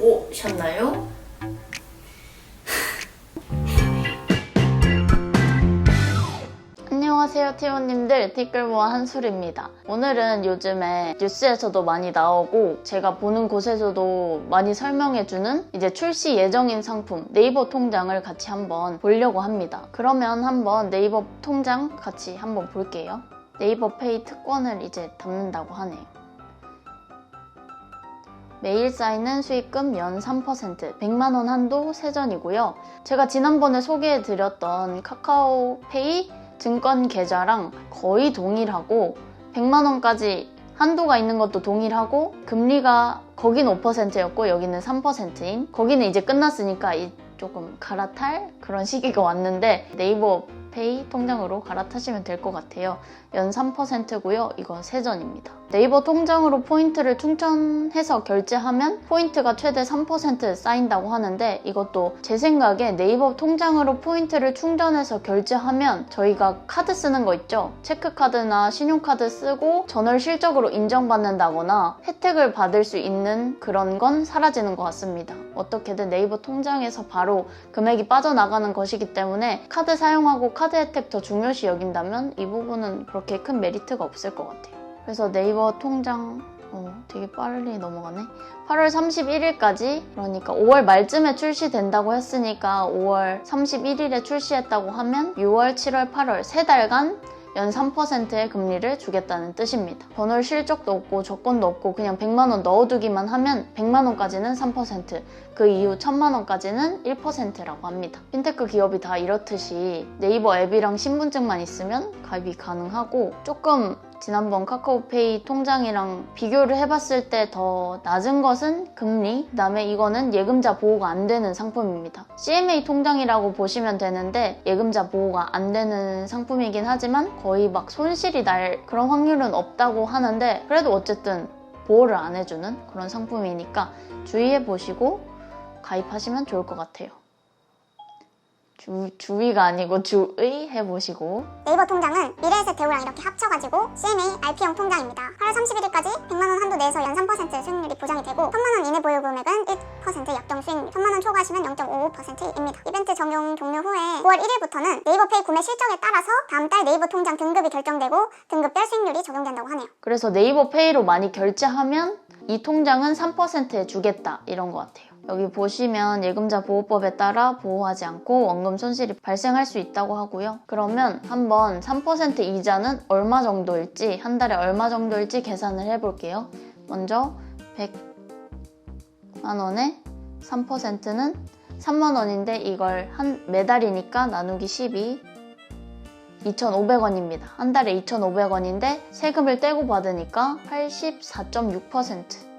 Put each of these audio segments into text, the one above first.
오셨나요? 안녕하세요 티모님들. 티끌모아 한솔입니다. 오늘은 요즘에 뉴스에서도 많이 나오고 제가 보는 곳에서도 많이 설명해주는 이제 출시 예정인 상품 네이버 통장을 같이 한번 보려고 합니다. 그러면 한번 네이버 통장 같이 한번 볼게요. 네이버 페이 특권을 이제 담는다고 하네요 매일 쌓이는 수익금 연 3%, 100만원 한도 세전이고요. 제가 지난번에 소개해드렸던 카카오페이 증권 계좌랑 거의 동일하고 100만원까지 한도가 있는 것도 동일하고 금리가 거긴 5%였고 여기는 3%인 거기는 이제 끝났으니까 이 조금 갈아탈 그런 시기가 왔는데 네이버 페이 통장으로 갈아타시면 될 것 같아요. 연 3%고요. 이건 세전입니다. 네이버 통장으로 포인트를 충전해서 결제하면 포인트가 최대 3% 쌓인다고 하는데 이것도 제 생각에 네이버 통장으로 포인트를 충전해서 결제하면 저희가 카드 쓰는 거 있죠? 체크카드나 신용카드 쓰고 전월 실적으로 인정받는다거나 혜택을 받을 수 있는 그런 건 사라지는 것 같습니다. 어떻게든 네이버 통장에서 바로 금액이 빠져나가는 것이기 때문에 카드 사용하고 카드 혜택 더 중요시 여긴다면 이 부분은 그렇게 큰 메리트가 없을 것 같아요. 그래서 네이버 통장 어, 되게 빨리 넘어가네. 8월 31일까지 그러니까 5월 말쯤에 출시된다고 했으니까 5월 31일에 출시했다고 하면 6월, 7월, 8월 세 달간 연 3%의 금리를 주겠다는 뜻입니다. 번홀 실적도 없고 조건도 없고 그냥 100만 원 넣어두기만 하면 100만 원까지는 3%, 그 이후 1000만 원까지는 1%라고 합니다. 핀테크 기업이 다 이렇듯이 네이버 앱이랑 신분증만 있으면 가입이 가능하고 조금 지난번 카카오페이 통장이랑 비교를 해봤을 때 더 낮은 것은 금리, 그다음에 이거는 예금자 보호가 안 되는 상품입니다. CMA 통장이라고 보시면 되는데 예금자 보호가 안 되는 상품이긴 하지만 거의 막 손실이 날 그런 확률은 없다고 하는데 그래도 어쨌든 보호를 안 해주는 그런 상품이니까 주의해 보시고 가입하시면 좋을 것 같아요. 주, 주의가 아니고 주의 해보시고 네이버 통장은 미래에셋 대우랑 이렇게 합쳐가지고 CMA RP형 통장입니다. 8월 31일까지 100만원 한도 내에서 연 3% 수익률이 보장이 되고 3만원 이내 보유 금액은 1% 약정 수익률 3만원 초과하시면 0.55%입니다. 이벤트 적용 종료 후에 9월 1일부터는 네이버페이 구매 실적에 따라서 다음 달 네이버 통장 등급이 결정되고 등급별 수익률이 적용된다고 하네요. 그래서 네이버 페이로 많이 결제하면 이 통장은 3%에 주겠다 이런 것 같아요. 여기 보시면 예금자 보호법에 따라 보호하지 않고 원금 손실이 발생할 수 있다고 하고요. 그러면 한번 3% 이자는 얼마 정도일지 한 달에 얼마 정도일지 계산을 해볼게요. 먼저 100만 원에 3%는 3만 원인데 이걸 한 매달이니까 나누기 12 2,500원입니다. 한 달에 2,500원인데 세금을 떼고 받으니까 84.6%.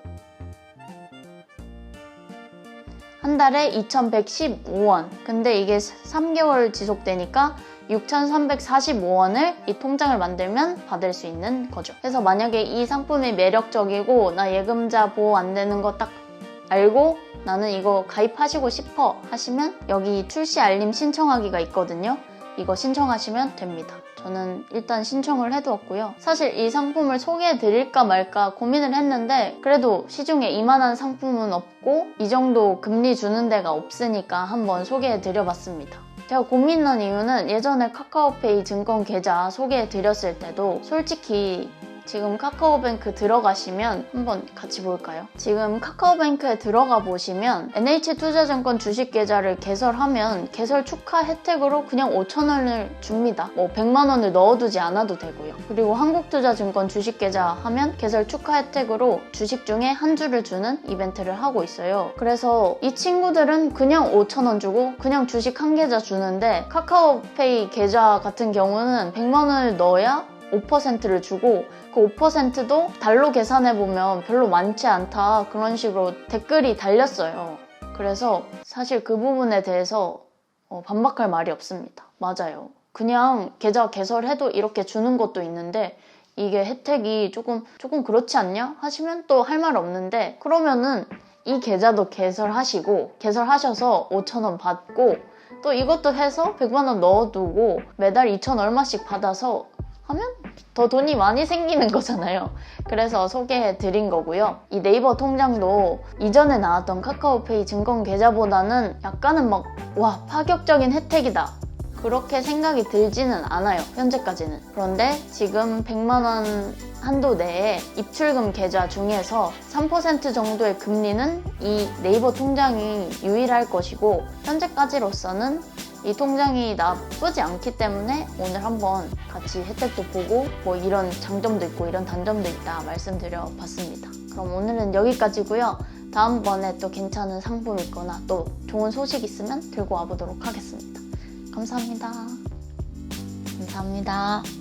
한 달에 2,115원. 근데 이게 3개월 지속되니까 6,345원을 이 통장을 만들면 받을 수 있는 거죠. 그래서 만약에 이 상품이 매력적이고 나 예금자 보호 안 되는 거 딱 알고 나는 이거 가입하시고 싶어 하시면 여기 출시 알림 신청하기가 있거든요. 이거 신청하시면 됩니다. 저는 일단 신청을 해두었고요. 사실 이 상품을 소개해 드릴까 말까 고민을 했는데 그래도 시중에 이만한 상품은 없고 이 정도 금리 주는 데가 없으니까 한번 소개해 드려봤습니다. 제가 고민한 이유는 예전에 카카오페이 증권 계좌 소개해 드렸을 때도 솔직히 지금 카카오뱅크 들어가시면 한번 같이 볼까요? 지금 카카오뱅크에 들어가 보시면 NH투자증권 주식 계좌를 개설하면 개설 축하 혜택으로 그냥 5,000원을 줍니다. 뭐 100만 원을 넣어두지 않아도 되고요. 그리고 한국투자증권 주식 계좌 하면 개설 축하 혜택으로 주식 중에 한 주를 주는 이벤트를 하고 있어요. 그래서 이 친구들은 그냥 5,000원 주고 그냥 주식 한 계좌 주는데 카카오페이 계좌 같은 경우는 100만 원을 넣어야 5%를 주고 그 5%도 달로 계산해보면 별로 많지 않다 그런 식으로 댓글이 달렸어요. 그래서 사실 그 부분에 대해서 어, 반박할 말이 없습니다. 맞아요. 그냥 계좌 개설해도 이렇게 주는 것도 있는데 이게 혜택이 조금 조금 그렇지 않냐 하시면 또 할 말 없는데 그러면은 이 계좌도 개설하시고 개설하셔서 5,000원 받고 또 이것도 해서 100만 원 넣어두고 매달 2,000 얼마씩 받아서 하면 더 돈이 많이 생기는 거잖아요. 그래서 소개해 드린 거고요. 이 네이버 통장도 이전에 나왔던 카카오페이 증권 계좌보다는 약간은 막, 와, 파격적인 혜택이다. 그렇게 생각이 들지는 않아요. 현재까지는. 그런데 지금 100만원 한도 내에 입출금 계좌 중에서 3% 정도의 금리는 이 네이버 통장이 유일할 것이고, 현재까지로서는 이 통장이 나쁘지 않기 때문에 오늘 한번 같이 혜택도 보고 뭐 이런 장점도 있고 이런 단점도 있다 말씀드려 봤습니다. 그럼 오늘은 여기까지고요. 다음번에 또 괜찮은 상품 있거나 또 좋은 소식 있으면 들고 와보도록 하겠습니다. 감사합니다. 감사합니다.